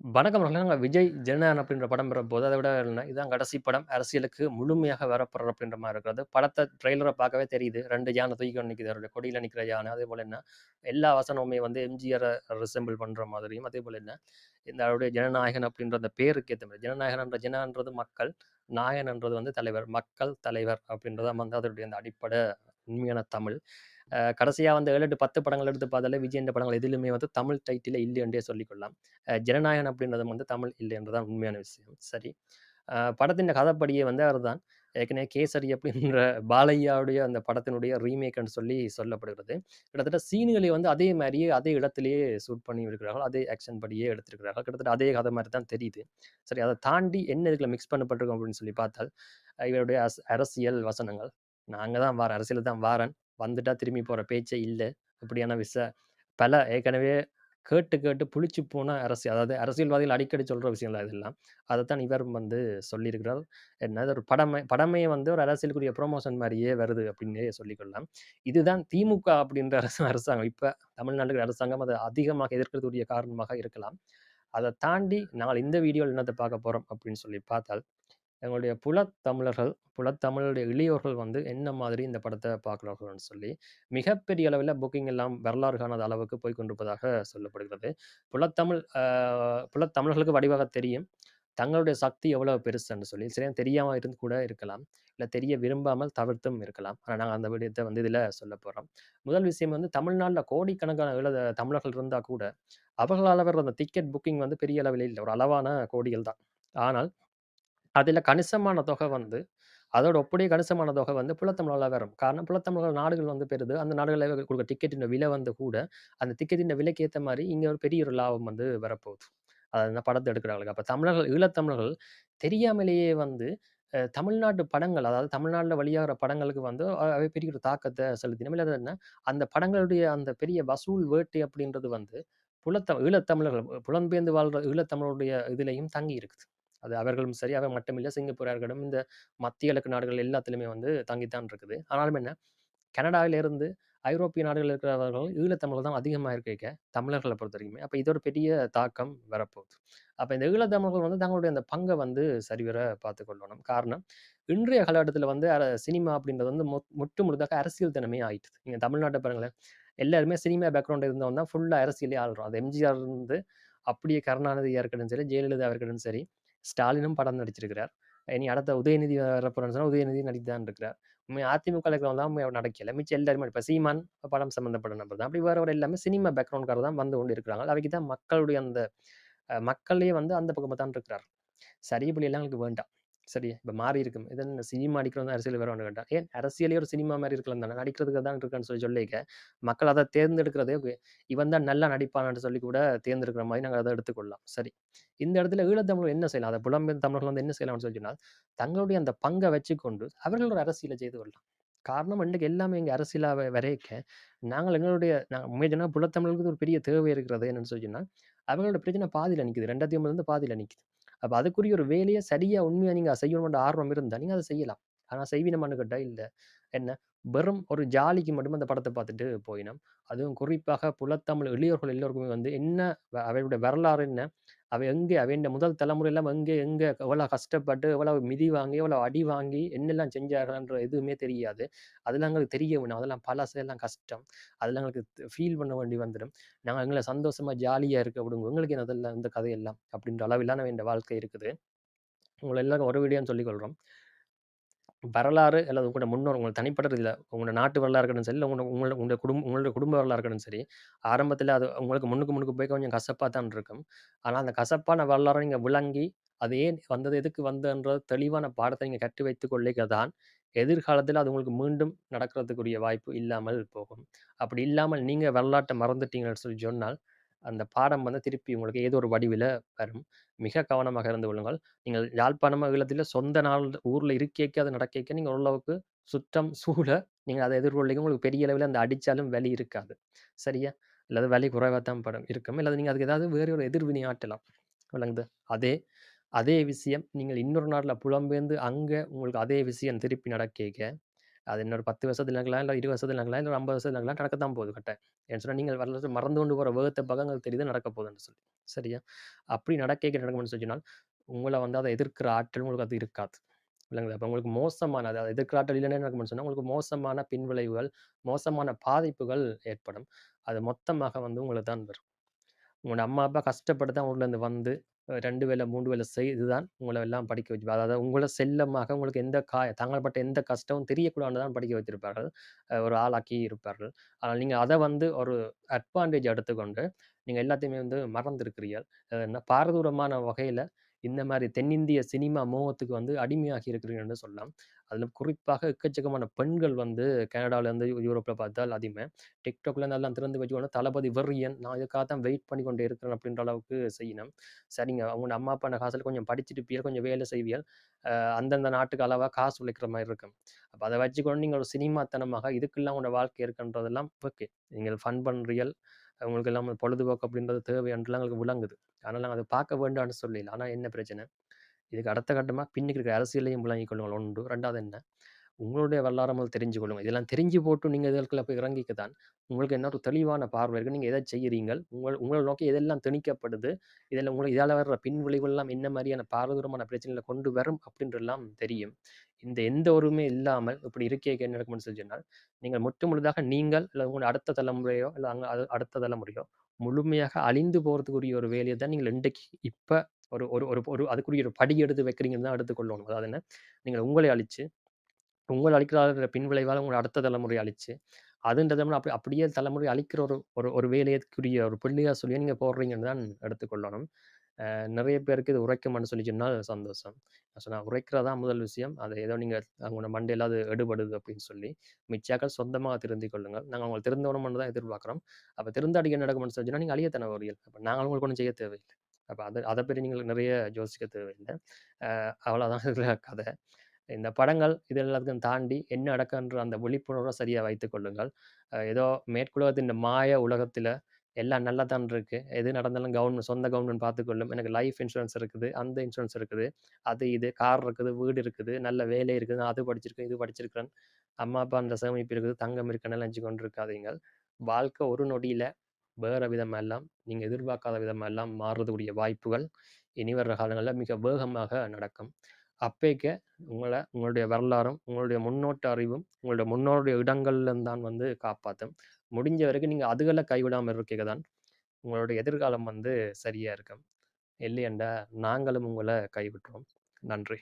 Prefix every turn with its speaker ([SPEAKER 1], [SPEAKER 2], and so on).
[SPEAKER 1] வணக்கம் மக்களே. நாங்க விஜய் ஜனநாயகன் அப்படின்ற படம் வரப்போது. அத விட என்ன இதான் கடைசி படம். அரசியலுக்கு முழுமையாக வரப்போறார் அப்படின்ற மாரி இருக்கிறது. படத்த ட்ரெய்லர பார்க்கவே தெரியுது. 2 யானை தூக்கிக்கொண்டு நிக்குது. அவருடைய கொடியில நிக்கிற யானை. அதேபோல என்ன, எல்லா வசனமுமே வந்து எம்ஜிஆர ரிசெம்பிள் பண்ற மாதிரியும், அதேபோல என்ன, இந்த அவருடைய ஜனநாயகன் அப்படின்ற அந்த பேருக்கு ஏத்த மாரி. ஜனநாயகன்ன்ற ஜனன்றது மக்கள், நாயகன்ன்றது வந்து தலைவர். மக்கள் தலைவர் அப்படின்றது வந்து அதனுடைய அந்த அடிப்படை உண்மையான தமிழ். கடைசியாக வந்து 7, 8, 10 படங்கள் எடுத்து பார்த்தாலே விஜயன் படங்கள் எதிலுமே வந்து தமிழ் டைட்டில் இல்லை என்றே சொல்லிக்கொள்ளலாம். ஜனநாயகன் அப்படின்றது வந்து தமிழ் இல்லை என்றுதான் உண்மையான விஷயம். சரி. படத்தின் கதைப்படியே வந்து அவர்தான் ஏற்கனவே கேசரி அப்படின்ற பாலையாவுடைய அந்த படத்தினுடைய ரீமேக்னு சொல்லி சொல்லப்படுகிறது. கிட்டத்தட்ட சீன்களை வந்து அதே மாதிரியே அதே இடத்துலையே ஷூட் பண்ணி இருக்கிறார்கள். அதே ஆக்ஷன் படியே எடுத்திருக்கிறார்கள். கிட்டத்தட்ட அதே கதை மாதிரி தான் தெரியுது. சரி அதை தாண்டி என்ன இதுல மிக்ஸ் பண்ணப்பட்டிருக்கோம் அப்படின்னு சொல்லி பார்த்தால், இவருடைய அஸ் அரசியல் வசனங்கள். நாங்கள் தான் வாரேன். அரசியல் தான் வாரேன். வந்துட்டா திரும்பி போகிற பேச்சே இல்லை அப்படியான விஷ பல ஏற்கனவே கேட்டு கேட்டு புளிச்சு போன அரசியல். அதாவது அரசியல்வாதிகள் அடிக்கடி சொல்கிற விஷயங்கள் தான் இதெல்லாம். தான் இவர் வந்து சொல்லியிருக்கிறார். என்ன ஒரு படமே படமையை வந்து ஒரு அரசியலுக்குரிய ப்ரொமோஷன் மாதிரியே வருது அப்படின்னே சொல்லிக்கொள்ளலாம். இதுதான் திமுக அப்படின்ற அரசு அரசாங்கம். இப்போ தமிழ்நாட்டுக்கு அரசாங்கம் அதை அதிகமாக எதிர்க்கிறதுக்குரிய காரணமாக இருக்கலாம். அதை தாண்டி நாங்கள் இந்த வீடியோவில் என்னத்தை பார்க்க போகிறோம் அப்படின்னு சொல்லி பார்த்தால், எங்களுடைய புலத்தமிழர்கள் புலத்தமிழுடைய இளையோர்கள் வந்து என்ன மாதிரி இந்த படத்தை பார்க்குறார்கள்னு சொல்லி, மிகப்பெரிய அளவில் புக்கிங் எல்லாம் வரலாறு காணாத அளவுக்கு போய் கொண்டிருப்பதாக சொல்லப்படுகிறது. புலத்தமிழ் புலத்தமிழர்களுக்கு வடிவாக தெரியும். தங்களுடைய சக்தி எவ்வளவு பெருசுன்னு சொல்லி. சில தெரியாமல் இருந்து கூட இருக்கலாம். இல்லை தெரிய விரும்பாமல் தவிர்த்தும் இருக்கலாம். ஆனால் நாங்கள் அந்த விடயத்தை வந்து இதில் சொல்ல போகிறோம் முதல் விஷயம் வந்து தமிழ்நாட்டில் கோடிக்கணக்கான ஈழ தமிழர்கள் இருந்தால் கூட, அவர்களால் வர்ற அந்த டிக்கெட் புக்கிங் வந்து பெரிய அளவில் இல்லை ஒரு அளவான கோடிகள் தான். ஆனால், அதில கணிசமான தொகை வந்து அதோட ஒப்புடைய கணிசமான தொகை வந்து புலத்தமிழால வரும். காரணம் புலத்தமிழர்கள் நாடுகள் வந்து பெரிது. அந்த நாடுகள்ல குடுக்குற டிக்கெட்டின் விலை வந்து கூட, அந்த டிக்கெட்டின் விலைக்கு ஏத்த மாரி இங்க ஒரு பெரிய ஒரு லாபம் வந்து வரப்போகுது. அது அந்த படத்த எடுக்கிறாங்களுக்கு. அப்ப தமிழர்கள் ஈழத்தமிழர்கள் தெரியாமலேயே வந்து அ தமிழ்நாட்டு படங்கள், அதாவது தமிழ்நாட்டில் வெளியாகிற படங்களுக்கு வந்து அ அவை பெரிய ஒரு தாக்கத்த செலுத்தின. இல்ல என்ன, அந்த படங்களுடைய அந்த பெரிய வசூல் வேட்டை அப்படின்றது வந்து புலத்த ஈழத்தமிழர்கள் புலம்பெயர்ந்து வாழ்ற ஈழத்தமிழருடைய இதிலேயும் தங்கி இருக்குது. அது அவர்களும் சரி, அவர் மட்டுமில்லை சிங்கப்பூராக இருக்கட்டும், இந்த மத்திய கிழக்கு நாடுகள் எல்லாத்துலேயுமே வந்து தங்கித்தான் இருக்குது. ஆனாலும் என்ன, கனடாவிலிருந்து ஐரோப்பிய நாடுகளில் இருக்கிறவர்கள் ஈழத்தமிழர் தான் அதிகமாக இருக்க தமிழர்களை பொறுத்த வரைக்குமே இது ஒரு பெரிய தாக்கம் வரப்போகுது. அப்போ இந்த ஈழத்தமிழர்கள் வந்து தங்களுடைய அந்த பங்கை வந்து சரிவர பார்த்து கொள்ளணும். காரணம், இன்றைய காலகட்டத்தில் வந்து சினிமா அப்படின்றது வந்து மொ முற்று முழுதாக அரசியல் தினமே ஆயிட்டுது. நீங்கள் தமிழ்நாட்டை பாருங்களேன். எல்லாருமே சினிமா பேக்ரவுண்ட் இருந்தவங்க தான் ஃபுல்லாக அரசியலே ஆள்றோம். அது எம்ஜிஆர் இருந்து அப்படியே கருணாநிதியாக இருக்கட்டும் சரி, ஜெயலலிதா இருக்கட்டும் சரி, ஸ்டாலினும் படம் நடிச்சிருக்கிறார். இனி அடுத்த உதயநிதி வரப்போறார்ன்னு சொன்னால் உதயநிதி நடித்து தான் இருக்கிறார். உண்மையா அதிமுக இருக்கிறவன் தான் நடக்கலை நடக்கல. மிச்சம் எல்லாருமே இப்போ சீமான் படம் சம்மந்தப்பட்ட நபர் தான். அப்படி வரவர எல்லாமே சினிமா பேக்ரவுண்ட்காரர் தான் வந்து கொண்டு இருக்கிறாங்க. அவைக்கு தான் மக்களுடைய அந்த மக்களையே மக்களே வந்து அந்த பக்கமாக தான் இருக்கிறார். சரி இப்படி எல்லாம் எங்களுக்கு வேண்டாம். சரி இப்போ மாறி இருக்கும். இது என்ன சினிமா அடிக்கிறது வந்து அரசியல் வரணும் கேட்டால் ஏன் அரசியலே ஒரு சினிமா மாதிரி இருக்கலாம் தானே. நடிக்கிறதுக்கு தான் இருக்கான்னு சொல்லி சொல்லிக்க, மக்கள் அதை தேர்ந்தெடுக்கிறதே இவன் தான் நல்லா நடிப்பான்னு சொல்லி கூட தேர்ந்தெடுக்கிற மாதிரி நாங்கள் அதை எடுத்துக்கொள்ளலாம். சரி. இந்த இடத்துல ஈழத்தமிழர் என்ன செய்யலாம்? அதை புலம்பெயர் தமிழர்கள் வந்து என்ன செய்யலாம்னு சொல்லி சொன்னால், தங்களுடைய அந்த பங்கை வச்சுக்கொண்டு அவர்கள் ஒரு அரசியலை செய்து கொள்ளலாம். காரணம் இன்றைக்கு எல்லாமே எங்கள் அரசியலாக வரைக்க, நாங்கள் எங்களுடைய நான் உண்மைய புலத்தமிழர்களுக்கு ஒரு பெரிய தேவை இருக்கிறது என்னன்னு சொல்லி சொன்னா, அவங்களோட பிரச்சனை பாதியில நிக்குது. 2009லேருந்து பாதியில நிக்குது. அப்ப அதுக்குரிய ஒரு வேலையை சரியா உண்மையா நீங்க செய்யணும்ன்ற ஆர்வம் இருந்தா, நீங்க அதை செய்யலாம். ஆனா செய்வீனமான்னு கேட்டால் இல்ல. என்ன வெறும் ஒரு ஜாலிக்கு மட்டும் அந்த படத்தை பார்த்துட்டு போயினோம். அதுவும் குறிப்பாக புலத்தமிழ் இளையோர்கள் எல்லோருக்குமே வந்து என்ன அவையுடைய வரலாறு என்ன? அவ எங்கே அவைண்ட முதல் தலைமுறையெல்லாம் எங்கே எங்கே எவ்வளோ கஷ்டப்பட்டு, எவ்வளோ மிதி வாங்கி, எவ்வளோ அடி வாங்கி, என்னெல்லாம் செஞ்சார்கள்ன்ற எதுவுமே தெரியாது. அதெல்லாம் எங்களுக்கு தெரிய வேணும். அதெல்லாம் பழசு எல்லாம் கஷ்டம். அதெல்லாம் எங்களுக்கு ஃபீல் பண்ண வேண்டி வந்துடும். நாங்கள் எங்களை சந்தோஷமாக ஜாலியாக இருக்க விடுங்க. உங்களுக்கு என்ன அதெல்லாம் இந்த கதையெல்லாம் அப்படின்ற அளவிலான என் வாழ்க்கை இருக்குது. உங்களை எல்லாரும் ஒரு வீடியோன்னு சொல்லிக்கொள்கிறோம் வரலாறு அல்லது உங்களோட முன்னோர் உங்கள் தனிப்பட்ட இதில் உங்களோட நாட்டு வரலாறு இருக்கட்டும் சரி, இல்லை உங்களோட உங்களோட உங்களோட குடும்ப உங்களுடைய குடும்ப வரலாறு இருக்கட்டும் சரி, ஆரம்பத்தில் அது உங்களுக்கு முன்னுக்கு முன்னுக்கு போய் கொஞ்சம் கசப்பாக தான் இருக்கும். ஆனால் அந்த கசப்பான வரலாற நீங்கள் விளங்கி, அது ஏன் வந்தது, எதுக்கு வந்ததுன்ற தெளிவான பாடத்தை நீங்கள் கற்று வைத்துக் கொள்ளைக்க தான், எதிர்காலத்தில் அது உங்களுக்கு மீண்டும் நடக்கிறதுக்குரிய வாய்ப்பு இல்லாமல் போகும். அப்படி இல்லாமல் நீங்கள் வரலாற்றை மறந்துட்டீங்கன்னு சொல்லி சொன்னால், அந்த பாடம் வந்து திருப்பி உங்களுக்கு ஏதோ ஒரு வடிவில் வரும். மிக கவனமாக இருந்து கொள்ளுங்கள். நீங்கள் யாழ்ப்பாணம் ஈழத்தில சொந்த நாள் ஊரில் இருக்கேக்க அது நடக்கேக்க நீங்கள் ஓரளவுக்கு சுற்றம் சூழ நீங்கள் அதை எதிர்கொள்ளைக்க உங்களுக்கு பெரிய அளவில் அந்த அடித்தாலும் வலி இருக்காது. சரியா? இல்லாத வலி குறைவாக தான் படம் இருக்கும். இல்லை நீங்கள் அதுக்கு ஏதாவது வேறு ஒரு எதிர்வினை ஆற்றலாம். விளங்குது அதே அதே விஷயம் நீங்கள் இன்னொரு நாட்டில் புலம்பெயர்ந்து அங்கே உங்களுக்கு அதே விஷயம் திருப்பி நடக்கேக்க, அது இன்னொரு 10 வருஷத்துல நடக்கலாம், இல்லை இருபது வருஷத்துல நடக்கலாம், இல்லை ஐம்பது வருஷத்துல நடக்கலாம். நடக்கத்தான் போகுது கட்ட ஏன்னு சொன்னால் நீங்கள் வரலாற்ற மறந்து கொண்டு போகிற வேகத்தை பார்க்க உங்களுக்கு தெரியுது நடக்க போகுதுன்னு சொல்லி. சரியா? அப்படி நடக்கே நடக்கணும்னு சொன்னால், உங்களை வந்து அதை எதிர்க்கிற ஆற்றல் உங்களுக்கு அது இருக்காது. இல்லைங்களா அப்போ உங்களுக்கு மோசமான அதாவது எதிர்க்கிற ஆற்றல் இல்லன்னா என்ன சொன்னால் உங்களுக்கு மோசமான பின்விளைவுகள், மோசமான பாதிப்புகள் ஏற்படும். அது மொத்தமாக வந்து உங்களுக்கு தான் வரும். உங்களோட அம்மா, அப்பா கஷ்டப்பட்டு தான் ஊர்லேருந்து வந்து அ 2 வேள, 3 வேள செய்து தான் எல்லாம் படிக்க வச்சு அதாவது உங்கள செல்லமாக உங்களுக்கு எந்த கா தங்கள்பட்ட எந்த கஷ்டமும் தெரியக்கூடாது தான் படிக்க வச்சிருப்பார்கள் ஒரு ஆளாக்கி இருப்பார்கள். ஆனால் நீங்க அதை வந்து ஒரு அட்வான்டேஜ் எடுத்துக்கொண்டு, நீங்க எல்லாத்தையுமே வந்து மறந்துருக்கிறீர்கள் என்ன பாரதூரமான வகையில இந்த மாதிரி தென்னிந்திய சினிமா மோகத்துக்கு வந்து அடிமையாகி இருக்கிறீங்கன்னு சொல்லலாம். அதில் குறிப்பாக எக்கச்சக்கமான பெண்கள் வந்து கனடாவிலேருந்து யூரோப்பில் பார்த்தால் அதிகமே. TikTokலேருந்து எல்லாம் திறந்து வச்சுக்கணும் தளபதி வெறியன், நான் இதுக்காக தான் வெயிட் பண்ணி கொண்டு இருக்கிறேன் அப்படின்ற அளவுக்கு செய்யணும். சரிங்க, அவங்க அம்மா, அப்பா காசில் கொஞ்சம் படிச்சிருப்பீர்கள், கொஞ்சம் வேலை செய்வியல் அந்தந்த நாட்டுக்கு அளவாக காசு உழைக்கிற மாதிரி இருக்கும். அப்போ அதை வச்சுக்கொண்டு நீங்கள் ஒரு சினிமாத்தனமாக இதுக்கெல்லாம் உங்களோட வாழ்க்கை இருக்குன்றதெல்லாம் ஓகே. நீங்கள் ஃபன் பண்றீர்கள். உங்களுக்கு எல்லாம் பொழுதுபோக்கு அப்படின்றது தேவை என்றெல்லாம் எங்களுக்கு விளங்குது. அதனால் நாங்கள் அதை பார்க்க வேண்டாம்னு சொல்லல. ஆனால் என்ன பிரச்சனை? இதுக்கு அடுத்த கட்டமாக பின்னுக்கு இருக்கிற அரசியலையும் விளங்கிக் கொள்ளுங்கள் 1. 2வது என்ன? உங்களுடைய வரலாறு தெரிஞ்சு கொள்ளுங்கள் இதெல்லாம் தெரிஞ்சு போட்டு நீங்கள் இதற்குள்ள போய் இறங்கிக்க தான், உங்களுக்கு என்ன ஒரு தெளிவான பார்வை இருக்குது நீங்கள் எதை செய்கிறீங்கள்? உங்கள் உங்களை நோக்கி எதெல்லாம் திணிக்கப்படுது? இதில் உங்களுக்கு இதால வர்ற பின் விளைவுகள்லாம் என்ன மாதிரியான பாரதூரமான பிரச்சனைகளை கொண்டு வரும் அப்படின்றெல்லாம் தெரியும். இந்த எந்த ஒருமே இல்லாமல் இப்படி இருக்கே என்ன நடக்கும்னு சொல்லி சொன்னால், நீங்கள் முற்று முழுதாக நீங்கள் இல்லை உங்களோட அடுத்த தலைமுறையோ, இல்லை அங்கே அடுத்த தலைமுறையோ முழுமையாக அழிந்து போறதுக்குரிய ஒரு வேலையை தான் நீங்கள் இன்றைக்கு இப்போ ஒரு ஒரு ஒரு ஒரு அதுக்குரிய ஒரு படி எடுத்து வைக்கிறீங்கன்னு தான் எடுத்துக்கொள்ளணும். அதாவது என்ன? நீங்கள் உங்களை அழிச்சு, உங்களை அழிக்கிற பின்விளைவால் உங்களை அடுத்த தலைமுறை அழிச்சு, அதுன்றத விட அப்படி அப்படியே தலைமுறை அழிக்கிற ஒரு ஒரு ஒரு வேலையைக்குரிய ஒரு பிள்ளையாக சொல்லி நீங்க போடுறீங்கன்னு தான் எடுத்துக்கொள்ளணும். நிறைய பேருக்கு இது உரைக்குமான்னு சொல்லி சொன்னால் சந்தோஷம். நான் சொன்னால் உரைக்கிறது முதல் விஷயம். அது ஏதோ நீங்கள் அவங்களோட மண்டையில் அது எடுபடுது அப்படின்னு சொல்லி, மிச்சாக்கள் சொந்தமாக திருந்திக் கொள்ளுங்கள். நாங்க உங்கள திருந்தணும்னு தான் எதிர்பார்க்குறோம் அப்போ திருந்தாட்டி என்ன நடக்கும்னு சொல்லி சொன்னால் நீங்க அழியத்தானே வருவீர்கள். அப்போ நாங்க உங்களுக்கு ஒன்றும் செய்ய தேவையில்லை அப்போ அதை அதை பற்றி நீங்கள் நிறைய யோசிக்க தேவையில்லை அவ்வளோதான் இதில் கதை. இந்த படங்கள் இது எல்லாத்துக்கும் தாண்டி என்ன நடக்குன்ற அந்த விழிப்புணர்வை சரியா வைத்துக் கொள்ளுங்கள். ஏதோ மேற்குலகத்தின் மாய உலகத்தில் எல்லாம் நல்லா தான் இருக்குது எது நடந்தாலும் கவர்மெண்ட் சொந்த கவர்மெண்ட் பார்த்துக்கொள்ளும். எனக்கு லைஃப் இன்சூரன்ஸ் இருக்குது, அந்த இன்சூரன்ஸ் இருக்குது, அது இது கார் இருக்குது, வீடு இருக்குது, நல்ல வேலை இருக்குது, நான் அது படிச்சிருக்கேன், இது படிச்சிருக்கிறேன். அம்மா, அப்பா அந்த சேமிப்பு இருக்குது, தங்கம் இருக்குன்னு நினைச்சு கொண்டு இருக்காதீங்கள். வாழ்க்கை ஒரு நொடியில் வேற விதமெல்லாம் நீங்கள் எதிர்பார்க்காத விதமெல்லாம் மாறுறதுக்குரிய வாய்ப்புகள் இனி வர்ற காலங்களில் மிக வேகமாக நடக்கும். அப்பேக்க உங்களை உங்களுடைய வரலாறும், உங்களுடைய முன்னோட்ட அறிவும், உங்களுடைய முன்னோருடைய இடங்கள்ல தான் வந்து காப்பாற்றும் முடிஞ்ச வரைக்கும் நீங்கள் அதுகளை கைவிடாமல் இருக்கீங்க தான் உங்களுடைய எதிர்காலம் வந்து சரியாக இருக்கும். இல்லையண்டா நாங்களும் உங்களை கைவிட்டுறோம் நன்றி.